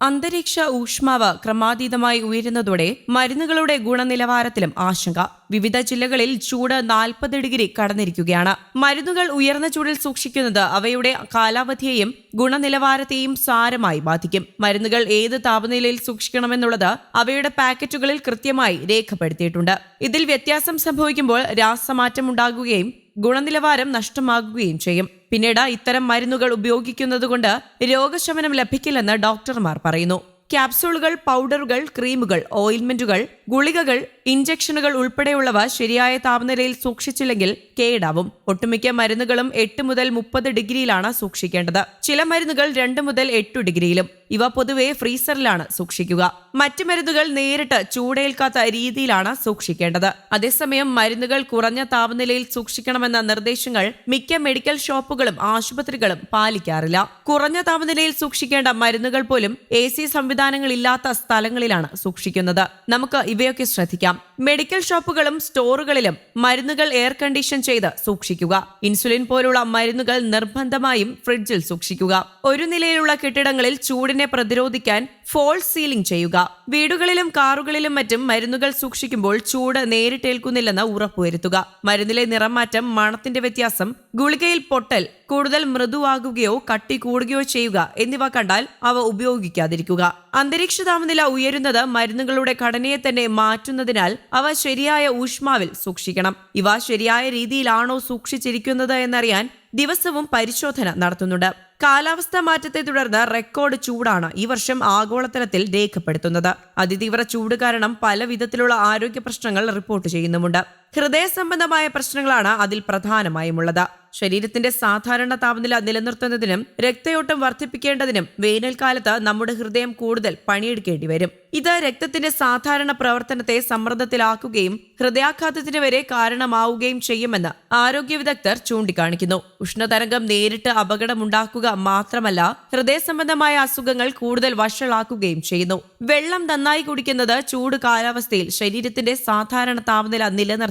അന്തരീക്ഷ ഊഷ്മാവ് ക്രമാതീതമായി ഉയരുന്നതോടെ മരുന്നുകളുടെ ഗുണനിലവാരത്തിലും ആശങ്ക. വിവിധ ജില്ലകളിൽ ചൂട് നാൽപ്പത് ഡിഗ്രി കടന്നിരിക്കുകയാണ്. മരുന്നുകൾ ഉയർന്ന ചൂടിൽ സൂക്ഷിക്കുന്നത് അവയുടെ കാലാവധിയെയും ഗുണനിലവാരത്തെയും സാരമായി ബാധിക്കും. മരുന്നുകൾ ഏത് താപനിലയിൽ സൂക്ഷിക്കണമെന്നുള്ളത് അവയുടെ പാക്കറ്റുകളിൽ കൃത്യമായി രേഖപ്പെടുത്തിയിട്ടുണ്ട്. ഇതിൽ വ്യത്യാസം സംഭവിക്കുമ്പോൾ രാസമാറ്റം ഉണ്ടാകുകയും ഗുണനിലവാരം നഷ്ടമാകുകയും ചെയ്യും. പിന്നീട് ഇത്തരം മരുന്നുകൾ ഉപയോഗിക്കുന്നതുകൊണ്ട് രോഗശമനം ലഭിക്കില്ലെന്ന് ഡോക്ടർമാർ പറയുന്നു. ക്യാപ്സൂളുകൾ പൗഡറുകൾ ക്രീമുകൾ ഓയിൽമെന്റുകൾ ഗുളികകൾ ഇഞ്ചക്ഷനുകൾ ഉൾപ്പെടെയുള്ളവ ശരിയായ താപനിലയിൽ സൂക്ഷിച്ചില്ലെങ്കിൽ കേടാവും. ഒട്ടുമിക്ക മരുന്നുകളും എട്ട് മുതൽ മുപ്പത് ഡിഗ്രിയിലാണ് സൂക്ഷിക്കേണ്ടത്. ചില മരുന്നുകൾ രണ്ട് മുതൽ എട്ടു ഡിഗ്രിയിലും. ഇവ പൊതുവെ ഫ്രീസറിലാണ് സൂക്ഷിക്കുക. മറ്റു മരുന്നുകൾ നേരിട്ട് ചൂടേൽക്കാത്ത രീതിയിലാണ് സൂക്ഷിക്കേണ്ടത്. അതേസമയം മരുന്നുകൾ കുറഞ്ഞ താപനിലയിൽ സൂക്ഷിക്കണമെന്ന നിർദ്ദേശങ്ങൾ മിക്ക മെഡിക്കൽ ഷോപ്പുകളും ആശുപത്രികളും പാലിക്കാറില്ല. കുറഞ്ഞ താപനിലയിൽ സൂക്ഷിക്കേണ്ട മരുന്നുകൾ പോലും എ സി സംവിധാനങ്ങളില്ലാത്ത സ്ഥലങ്ങളിലാണ് സൂക്ഷിക്കുന്നത്. നമുക്ക് ഇവയൊക്കെ ശ്രദ്ധിക്കാം. മെഡിക്കൽ ഷോപ്പുകളും സ്റ്റോറുകളിലും മരുന്നുകൾ എയർ കണ്ടീഷൻ ചെയ്ത് സൂക്ഷിക്കുക. ഇൻസുലിൻ പോലുള്ള മരുന്നുകൾ നിർബന്ധമായും ഫ്രിഡ്ജിൽ സൂക്ഷിക്കുക. ഒരു നിലയിലുള്ള കെട്ടിടങ്ങളിൽ ചൂടിനെ പ്രതിരോധിക്കാൻ ഫോൾ സീലിംഗ് ചെയ്യുക. വീടുകളിലും കാറുകളിലും മറ്റും മരുന്നുകൾ സൂക്ഷിക്കുമ്പോൾ ചൂട് നേരിട്ടേൽക്കുന്നില്ലെന്ന് ഉറപ്പുവരുത്തുക. മരുന്നിലെ നിറം മാറ്റം മണത്തിന്റെ വ്യത്യാസം ഗുളികയിൽ പൊട്ടൽ കൂടുതൽ മൃദുവാകുകയോ കട്ടി കൂടുകയോ ചെയ്യുക എന്നിവ കണ്ടാൽ അവ ഉപയോഗിക്കാതിരിക്കുക. അന്തരീക്ഷ താപനില ഉയരുന്നത് മരുന്നുകളുടെ ഘടനയെ തന്നെ മാറ്റുന്നതിനാൽ അവ ശരിയായ ഊഷ്മാവിൽ സൂക്ഷിക്കണം. ഇവ ശരിയായ രീതിയിലാണോ സൂക്ഷിച്ചിരിക്കുന്നത് എന്നറിയാൻ ദിവസവും പരിശോധന നടത്തുന്നുണ്ട്. കാലാവസ്ഥാ മാറ്റത്തെ തുടർന്ന് റെക്കോർഡ് ചൂടാണ് ഈ വർഷം ആഗോളതലത്തിൽ രേഖപ്പെടുത്തുന്നത്. അതിതീവ്ര ചൂട് കാരണം പല വിധത്തിലുള്ള ആരോഗ്യ പ്രശ്നങ്ങൾ റിപ്പോർട്ട് ചെയ്യുന്നുമുണ്ട്. ഹൃദയ സംബന്ധമായ പ്രശ്നങ്ങളാണ് അതിൽ പ്രധാനമായുമുള്ളത്. ശരീരത്തിന്റെ സാധാരണ താപനില നിലനിർത്തുന്നതിനും രക്തയോട്ടം വർദ്ധിപ്പിക്കേണ്ടതിനും വേനൽക്കാലത്ത് നമ്മുടെ ഹൃദയം കൂടുതൽ പണിയെടുക്കേണ്ടി വരും. ഇത് രക്തത്തിന്റെ സാധാരണ പ്രവർത്തനത്തെ സമ്മർദ്ദത്തിലാക്കുകയും ഹൃദയാഘാതത്തിന് വരെ കാരണമാവുകയും ചെയ്യുമെന്ന് ആരോഗ്യ വിദഗ്ധർ ചൂണ്ടിക്കാണിക്കുന്നു. ഉഷ്ണതരംഗം നേരിട്ട് അപകടമുണ്ടാക്കുക മാത്രമല്ല ഹൃദയ സംബന്ധമായ അസുഖങ്ങൾ കൂടുതൽ വഷളാക്കുകയും ചെയ്യുന്നു. വെള്ളം നന്നായി കുടിക്കുന്നത് ചൂട് കാലാവസ്ഥയിൽ ശരീരത്തിന്റെ സാധാരണ താപനില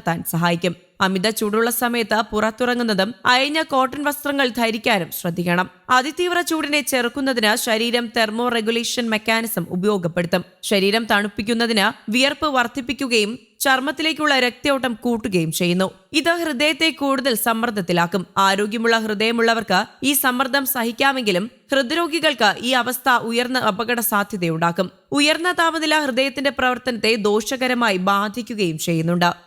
നിലനിർത്താൻ സഹായിക്കും. അമിത ചൂടുള്ള സമയത്ത് പുറത്തിറങ്ങുന്നതും അയഞ്ഞ കോട്ടൺ വസ്ത്രങ്ങൾ ധരിക്കാനും ശ്രദ്ധിക്കണം. അതിതീവ്ര ചൂടിനെ ചെറുക്കുന്നതിന് ശരീരം തെർമോ റെഗുലേഷൻ മെക്കാനിസം ഉപയോഗപ്പെടുത്തും. ശരീരം തണുപ്പിക്കുന്നതിന് വിയർപ്പ് വർദ്ധിപ്പിക്കുകയും ചർമ്മത്തിലേക്കുള്ള രക്തയോട്ടം കൂട്ടുകയും ചെയ്യുന്നു. ഇത് ഹൃദയത്തെ കൂടുതൽ സമ്മർദ്ദത്തിലാക്കും. ആരോഗ്യമുള്ള ഹൃദയമുള്ളവർക്ക് ഈ സമ്മർദ്ദം സഹിക്കാമെങ്കിലും ഹൃദ്രോഗികൾക്ക് ഈ അവസ്ഥ ഉയർന്ന അപകട സാധ്യതയുണ്ടാക്കും. ഉയർന്ന താപനില ഹൃദയത്തിന്റെ പ്രവർത്തനത്തെ ദോഷകരമായി ബാധിക്കുകയും ചെയ്യുന്നുണ്ട്.